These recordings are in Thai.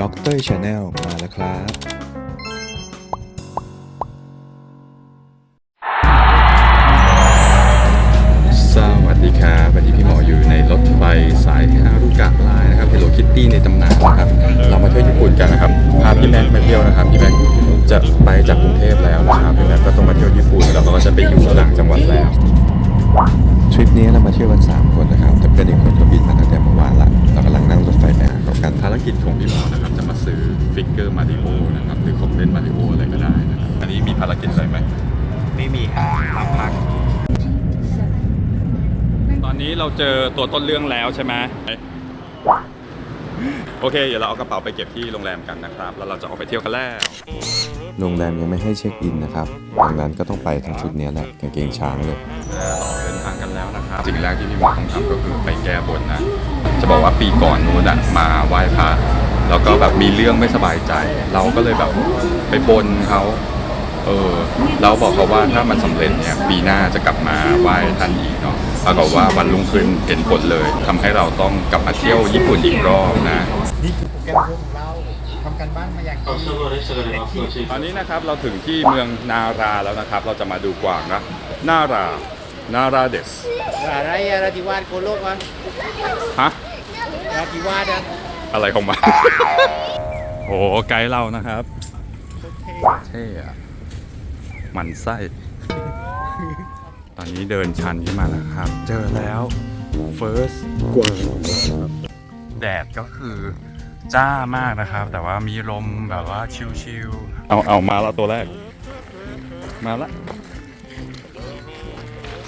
ด็อกเตอร์ชาแนลมาแล้วครับ สวัสดีครับวันนี้พี่หมออยู่ในรถไฟสายฮารุกะลน์นะครับ Hello Kitty ในตำนานนะครับ เรามาเที่ยวญี่ปุ่นกันนะครับ พาพี่แม็กมาเที่ยวนะครับ พี่แม็กจะไปจากกรุงเทพแล้วนะครับ พี่แม็กก็ต้องมาเที่ยวญี่ปุ่นแล้วเราก็จะไปอยู่ต่างจังหวัดแล้ว ริปนี้เรามาเที่ยวกัน 3 คนนะครับ แต่เพื่อนอีกคนก็บินมาตั้งแต่เมื่อวานละเรากำลังนั่งรถไฟไปหาเขากันภารกิจของพี่หมอนะครับ จะมาซื้อฟิกเกอร์มาริโอนะครับ หรือของเล่นมาริโออะไรก็ได้นะครับอันนี้มีภารกิจอะไรไหมไม่มีครับมาพักตอนนี้เราเจอตัวต้นเรื่องแล้วใช่ไหมโอเค เดี๋ยวเราเอากระเป๋าไปเก็บที่โรงแรมกันนะครับ แล้วเราจะออกไปเที่ยวกันแล้ว โรงแรมยังไม่ให้เช็คอินนะครับดังนั้นก็ต้องไปทั้งชุดเนี้ยแหละกางเกงช้างเลย สิ่งแรกที่พี่หมอต้องทำก็คือไปแก้บนนะจะบอกว่าปีก่อนนู้นอะมาไหว้พระแล้วก็แบบมีเรื่องไม่สบายใจ เราก็เลยแบบไปบนเขาเออเราบอกเขาว่าถ้ามันสำเร็จเนี่ยปีหน้าจะกลับมาไหว้ท่านอีกเนาะปรากฏว่าวันรุ่งขึ้นเห็นผลเลยทำให้เราต้องกลับมาเที่ยวญี่ปุ่นอีกรอบนะนี่คือโปรแกรมเพิ่มของเราทำการบ้านมาอย่างดีเป็นที่ตอนนี้นะครับเราถึงที่เมืองนาราแล้วนะครับ เราจะมาดูกวางนะนารา นาราเดสอะไรอะราธิวาสโคโลกวะฮะ ราธิวาสอะอะไรของมัน โอ้ไกด์เรานะครับ เท่อะหมันไส้ ตอนนี้เดินชันขึ้นมาแล้วครับ เจอแล้ว first กวางแดดก็คือ จ้ามากนะครับ แต่ว่ามีลมแบบว่าชิลๆเอาเอามาแล้วตัวแรก มาละ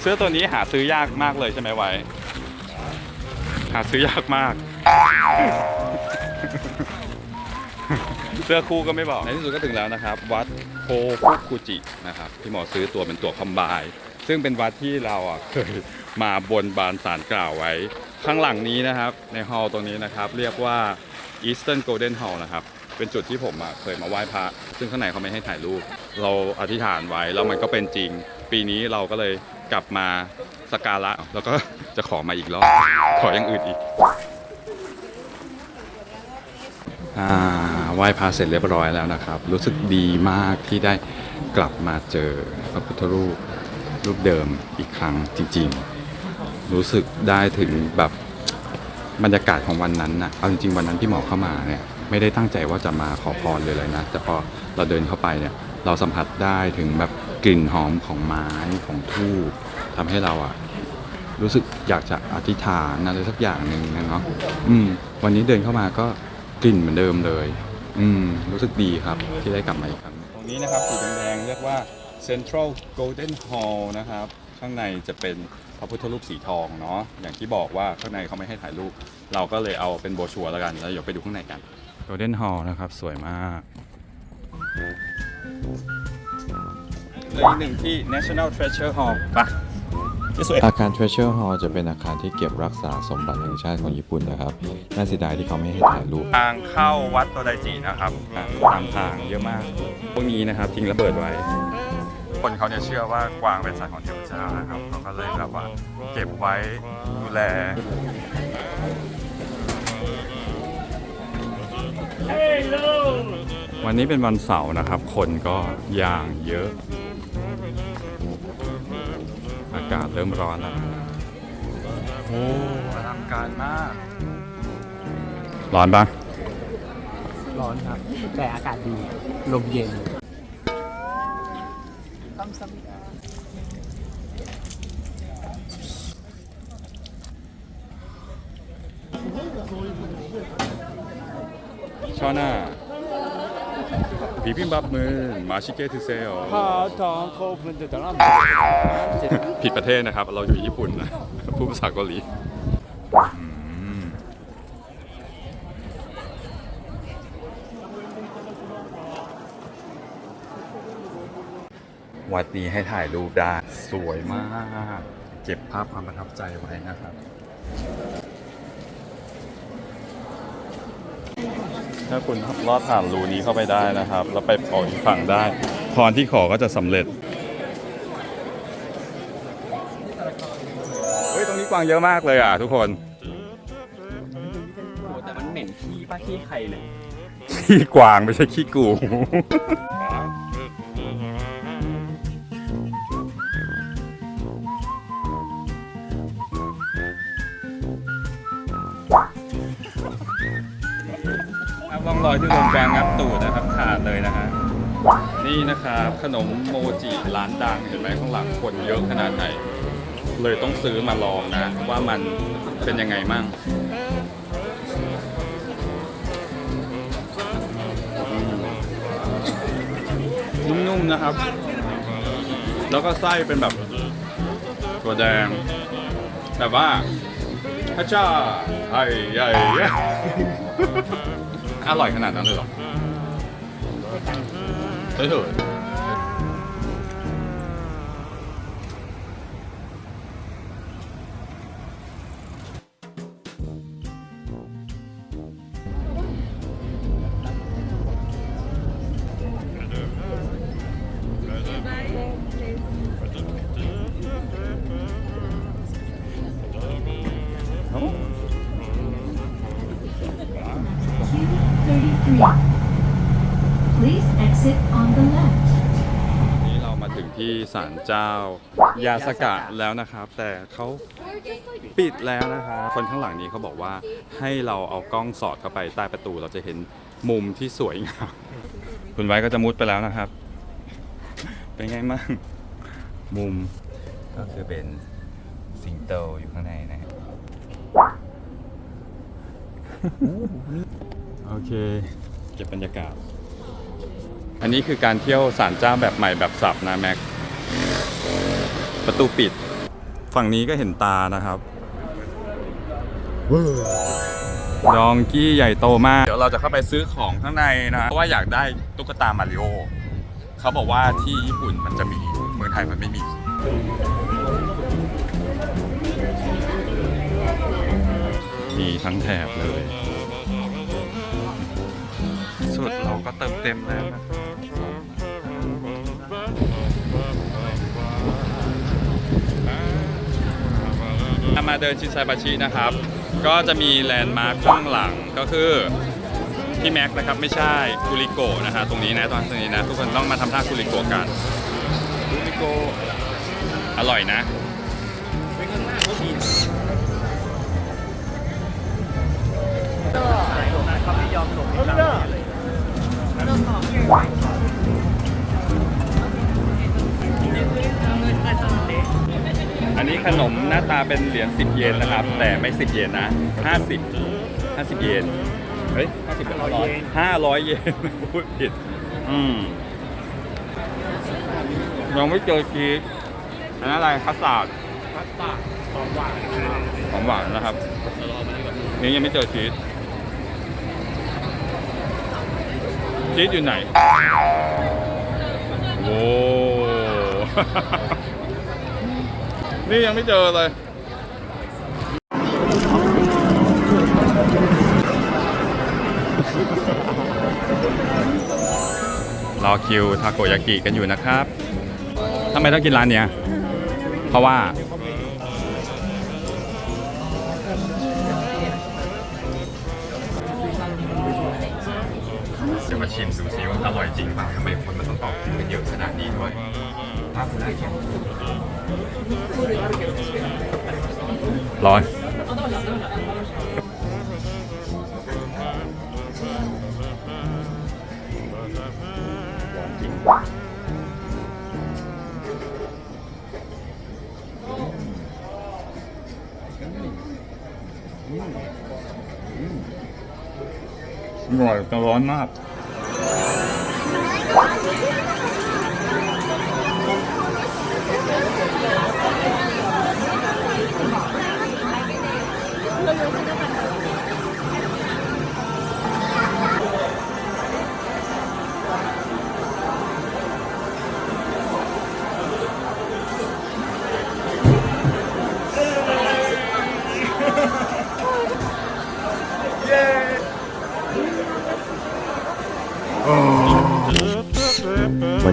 เสื้อตัวนี้หาซื้อยากมากเลยใช่ไหมไวหาซื้อยากมาก เสื้อคู่ก็ไม่บอก ในที่สุดก็ถึงแล้วนะครับ วัดโคฟุกุจินะครับ ที่หมอซื้อตัวเป็นตัวคอมบาย ซึ่งเป็นวัดที่เราอะเคยมาบนบานสารกล่าวไว้ ข้างหลังนี้นะครับ ในฮอลล์ตรงนี้นะครับ เรียกว่า Eastern Golden Hall นะครับ เป็นจุดที่ผมอะเคยมาไหว้พระซึ่งข้างในเขาไม่ให้ถ่ายรูป เราอธิษฐานไว้แล้วมันก็เป็นจริง ปีนี้เราก็เลยกลับมาสกการะแล้วก็จะขอมาอีกรอบขออย่างอื่นอีกไหว้พระเสร็จเรียบร้อยแล้วนะครับ รู้สึกดีมากที่ได้กลับมาเจอพระพุทธรูปรูปเดิมอีกครั้งจริง ๆ รู้สึกได้ถึงแบบบรรยากาศของวันนั้นนะเอาจริงๆวันนั้นที่หมอเข้ามาเนี่ย ไม่ได้ตั้งใจว่าจะมาขอพรเลยเลยนะแต่พอเราเดินเข้าไปเนี่ยเราสัมผัสได้ถึงแบบกลิ่นหอมของไม้ของทูบทำให้เราอะรู้สึกอยากจะอธิษฐานอะไรสักอย่างหนึ่งนะเนาะอืม วันนี้เดินเข้ามาก็กลิ่นเหมือนเดิมเลย อืม รู้สึกดีครับที่ได้กลับมาอีกครั้งตรงนี้นะครับสีแดงๆเรียกว่า Central Golden Hall นะครับ ข้างในจะเป็นพระพุทธรูปสีทองเนาะอย่างที่บอกว่าข้างในเขาไม่ให้ถ่ายรูป เราก็เลยเอาเป็นโบชัวร์แล้วกัน แล้วเดี๋ยวไปดูข้างในกัน Golden Hall นะครับ สวยมากเหลืออีกหนึ่งที่ National Treasure Hall ปะที่สวยอาคาร Treasure Hall จะเป็นอาคารที่เก็บรักษาสมบัติแห่งชาติของญี่ปุ่นนะครับ น่าเสียดายที่เขาไม่ให้ถ่ายรูป ทางเข้าวัดโตไดจินะครับอ่าตามทางเยอะมาก พวกนี้นะครับทิ้งระเบิดไว้ คนเขาเนี่ยเชื่อว่ากวางเป็นสัตว์ของเทพเจ้านะครับเขาก็เลยแบบว่าเก็บไว้ดูแล วันนี้เป็นวันเสาร์นะครับ คนก็อย่างเยอะ อากาศเริ่มร้อนแล้ว โอ้อลังการมาก ร้อนปะร้อนครับ แต่อากาศดี ลมเย็น ชอหน้า비빔밥은맛있게드세요 ผิดประเทศนะครับ เราอยู่ญี่ปุ่นนะ พูดภาษาเกาหลีอืมวัดนี้ให้ถ่ายรูปได้ สวยมาก เก็บภาพความประทับใจไว้นะครับ ถ้าคุณลอดผ่านรูนี้เข้าไปได้นะครับ แล้วไปออกอีกฝั่งได้ พรที่ขอก็จะสำเร็จ เฮ้ย ตรงนี้กวางเยอะมากเลยอะทุกคนโอ้แต่มันเหม็นขี้ป้าขี้ใครเลยขี้กวางไม่ใช่ขี้กู ร่องรอยที่โดนแปลงงับตูดนะครับขาดเลยนะฮะนี่นะครับขนมโมจิร้านดังเห็นไหมข้างหลังคนเยอะขนาดไหน เลยต้องซื้อมาลองนะ ว่ามันเป็นยังไงมั่งนุ่มๆนะครับ แล้วก็ไส้เป็นแบบตัวแดง แต่ว่าฮัชชาไอ้ใหญ่ อร่อยขนาดนั้นเลยเหรอเฉยๆ ศาลเจ้ายาสกะแล้วนะครับ แต่เขาปิดแล้วนะครับคนข้างหลังนี้เขาบอกว่าให้เราเอากล้องสอดเข้าไปใต้ประตูเราจะเห็นมุมที่สวยงามคุณไว้ก็จะมุดไปแล้วนะครับ เป็นไงมั่งมุมก็คือเป็นสิงโตอยู่ข้างในนะฮะโอเคเก็บบรรยากาศ อันนี้คือการเที่ยวศาลเจ้าแบบใหม่แบบสับนะแม็ก ประตูปิด ฝั่งนี้ก็เห็นตานะครับดองกี้ใหญ่โตมาก เดี๋ยวเราจะเข้าไปซื้อของข้างในนะเพราะว่าอยากได้ตุ๊กตามาริโอเขาบอกว่าที่ญี่ปุ่นมันจะมีเมืองไทยมันไม่มีมีทั้งแถบเลย สุดเราก็เติมเต็มแล้วนะ มาเดินชินไซบาชินะครับ ก็จะมีแลนด์มาร์คข้างหลังก็คือพี่แม็กนะครับไม่ใช่กุริโกนะฮะตรงนี้นะตอนนี้นะทุกคนต้องมาทำท่ากุริโกกันกุริโกอร่อยนะอัันนี้ขนมหน้าตาเป็นเหรียญ10 เยนนะครับ แต่ไม่ 10 เยนนะ 50 50 เยน เฮ้ย50เป็นร้อย500เยนพูดผิด อืมยังไม่เจอชีสอันนั้นอะไรคัสตาร์ดคัสตาร์ดของหวานของหวานนะครับนี่ยังไม่เจอชีสชีสอยู่ไหนโอ้ นี่ยังไม่เจอเลยรอคิวทาโกยากิกันอยู่นะครับทำไมต้องกินร้านเนี้ย เพราะว่าเดี๋ยวมาชิมดูซิว่าอร่อยจริงเปล่าทำไมคนมันต้องตอบกินกันเยอะขนาดนี้ด้วยถ้าคุณได้ยิน ร้อนอร่อยแต่ร้อนมาก วัน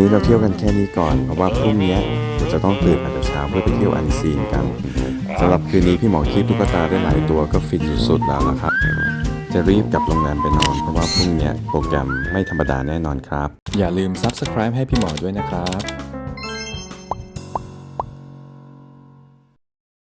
นี้เราเที่ยวกันแค่นี้ก่อน เพราะว่าพรุ่งนี้เราจะต้องตื่นมาแต่เช้าเพื่อไปเที่ยวอันซีนกัน สำหรับคืนนี้พี่หมอคิดตุ๊กตาได้หลายตัวก็ฟินสุดๆแล้วนะครับ จะรีบกลับโรงแรมไปนอน เพราะว่าพรุ่งนี้โปรแกรมไม่ธรรมดาแน่นอนครับ อย่าลืม Subscribe ให้พี่หมอด้วยนะครับ